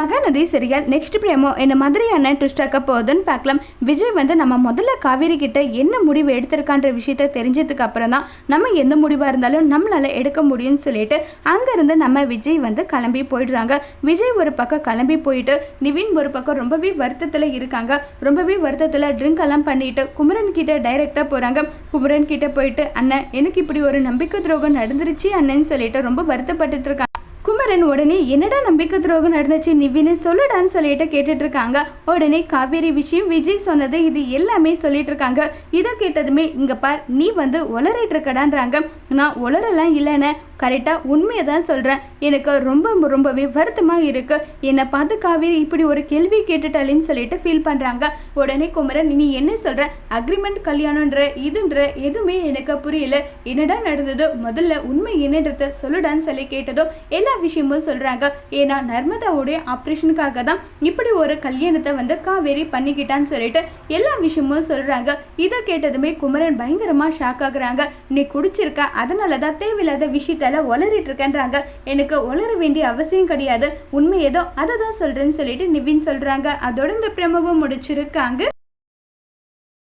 Mahanadi serial next பிரேமோ என்ன மாதிரியான twist ஆக்க போகுதுன்னு பார்க்கலாம். விஜய் வந்து நம்ம முதல்ல காவேரி கிட்ட என்ன முடிவு எடுத்திருக்கான்ற விஷயத்த தெரிஞ்சதுக்கு அப்புறம் தான் நம்ம எந்த முடிவாக இருந்தாலும் நம்மளால் எடுக்க முடியும்னு சொல்லிட்டு அங்கேருந்து நம்ம விஜய் வந்து கிளம்பி போயிடுறாங்க. விஜய் ஒரு பக்கம் கிளம்பி போயிட்டு நிவின் ஒரு பக்கம் ரொம்பவே வருத்தத்தில் இருக்காங்க. ரொம்பவே வருத்தத்தில் ட்ரிங்க் எல்லாம் பண்ணிட்டு குமரன் கிட்ட டைரெக்டாக போகிறாங்க குமரன் கிட்ட போயிட்டு அண்ணன் எனக்கு இப்படி ஒரு நம்பிக்கை துரோகம் நடந்துருச்சு அண்ணன்னு சொல்லிட்டு ரொம்ப வருத்தப்பட்டுட்டு இருக்காங்க. குமரன் உடனே என்னடா நம்பிக்கை துரோகம் நடந்துச்சு? நிவின்னு சொல்லுடான்னு சொல்லிட்டு கேட்டுட்டு இருக்காங்க உடனே காவேரி விஷயம் விஜய் சொன்னது இது எல்லாமே சொல்லிட்டு இருக்காங்க இதை கேட்டதுமே இங்க பார் நீ வந்து உளறிட்டு இருக்கடான்றாங்க நான் உளரெல்லாம் இல்லைன்னு கரெக்டாக உண்மையை தான் சொல்கிறேன் எனக்கு ரொம்ப ரொம்பவே வருத்தமாக இருக்கு. என்னை பார்த்து காவேரி இப்படி ஒரு கேள்வி கேட்டுட்டாலேன்னு சொல்லிட்டு ஃபீல் பண்ணுறாங்க உடனே குமரன் நீ என்ன சொல்கிற அக்ரிமெண்ட் கல்யாணன்ற இதுன்ற எதுவுமே எனக்கு புரியல. என்னடா நடந்ததோ? முதல்ல உண்மை என்னன்றத சொல்லுடான்னு சொல்லி கேட்டதோ எல்லா விஷயம் விஷயமும் சொல்கிறாங்க ஏன்னா நர்மதாவுடைய ஆப்ரேஷனுக்காக தான் இப்படி ஒரு கல்யாணத்தை வந்து காவேரி பண்ணிக்கிட்டான்னு சொல்லிட்டு எல்லா விஷயமும் சொல்கிறாங்க இதை கேட்டதுமே குமரன் பயங்கரமாக ஷாக் ஆகுறாங்க. நீ குடிச்சிருக்க அதனால தான் தேவையில்லாத விஷயத்தால் உளறிட்டு இருக்கேன்றாங்க. எனக்கு உளர வேண்டிய அவசியம் கிடையாது. உண்மை ஏதோ அதை தான் சொல்கிறேன்னு சொல்லிட்டு நிவின் சொல்கிறாங்க அதோட இந்த பிரமவும் முடிச்சிருக்காங்க.